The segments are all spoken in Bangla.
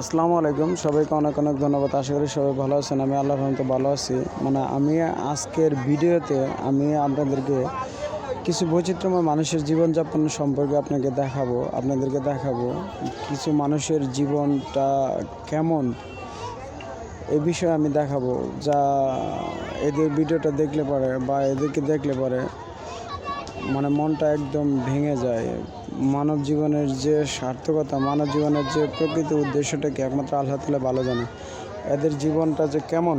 আসসালামু আলাইকুম। সবাইকে অনেক অনেক ধন্যবাদ। আশা করি সবাই ভালো আছেন। আমি আল্লাহ রহমতে ভালো আছি। মানে আমি আজকের ভিডিওতে আমি আপনাদেরকে কিছু বৈচিত্র্যময় মানুষের জীবনযাপন সম্পর্কে আপনাকে দেখাবো, আপনাদেরকে দেখাবো কিছু মানুষের জীবনটা কেমন এ বিষয়ে আমি দেখাবো। যা এদের ভিডিওটা দেখলে পরে বা এদেরকে দেখলে পরে মানে মনটা একদম ভেঙে যায়। মানব জীবনের যে সার্থকতা, মানব জীবনের যে প্রকৃত উদ্দেশ্যটা কি একমাত্র আল্লাহ তালা ভালো জানে? এদের জীবনটা যে কেমন,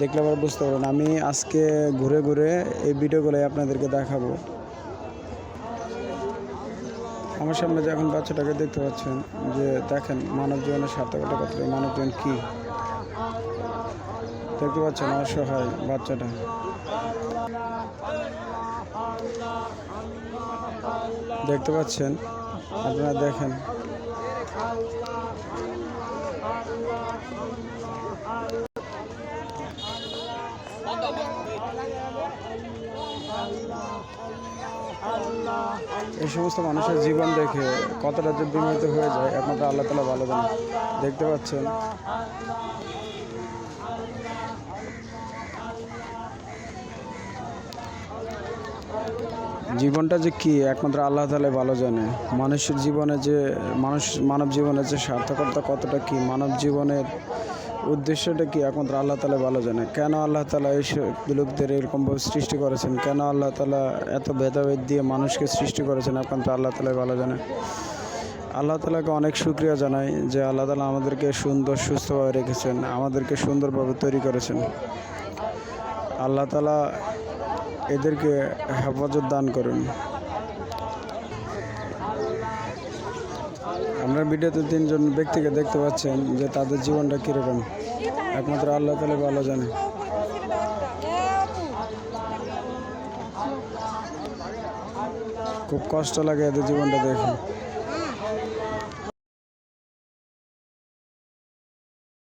দেখলে আবার বুঝতে পারবেন। আমি আজকে ঘুরে ঘুরে এই ভিডিওগুলোই আপনাদেরকে দেখাবো। আমার সামনে যে এখন বাচ্চাটাকে দেখতে পাচ্ছেন, যে দেখেন মানব জীবনের সার্থকতা কত মানব জীবন কী? দেখতে পাচ্ছেন, অসহায় বাচ্চাটা। দেখতে পাচ্ছেন, আপনারা দেখেন। এই সমস্ত মানুষের জীবন দেখে কতটা যে বিমোহিত হয়ে যায় একমাত্র আল্লাহ তালা ভালো জানে দেখতে পাচ্ছেন জীবনটা যে কি, একমাত্র আল্লাহ তালে ভালো জানে। মানুষের জীবনে যে, মানুষ মানব জীবনের যে সার্থকতা কতটা কি, মানব জীবনের উদ্দেশ্যটা কি একমাত্র আল্লাহ তালা ভালো জানে। কেন আল্লাহ তালা এইসব লোকদের এরকমভাবে সৃষ্টি করেছেন? কেন আল্লাহ তালা এত ভেদাভেদ দিয়ে মানুষকে সৃষ্টি করেছেন একমাত্র আল্লাহ তালাই ভালো জানে? আল্লাহ তালাকে অনেক শুক্রিয়া জানাই যে আল্লাহ তালা আমাদেরকে সুন্দর, সুস্থভাবে রেখেছেন, আমাদেরকে সুন্দরভাবে তৈরি করেছেন। আল্লাহ তালা এদেরকে হেফাজত দান করুন। আপনার ভিডিওতে তিনজন ব্যক্তিকে দেখতে পাচ্ছেন যে তাদের জীবনটা কীরকম। একমাত্র আল্লাহ তালে ভালো জানে। খুব কষ্ট লাগে এদের জীবনটা দেখে।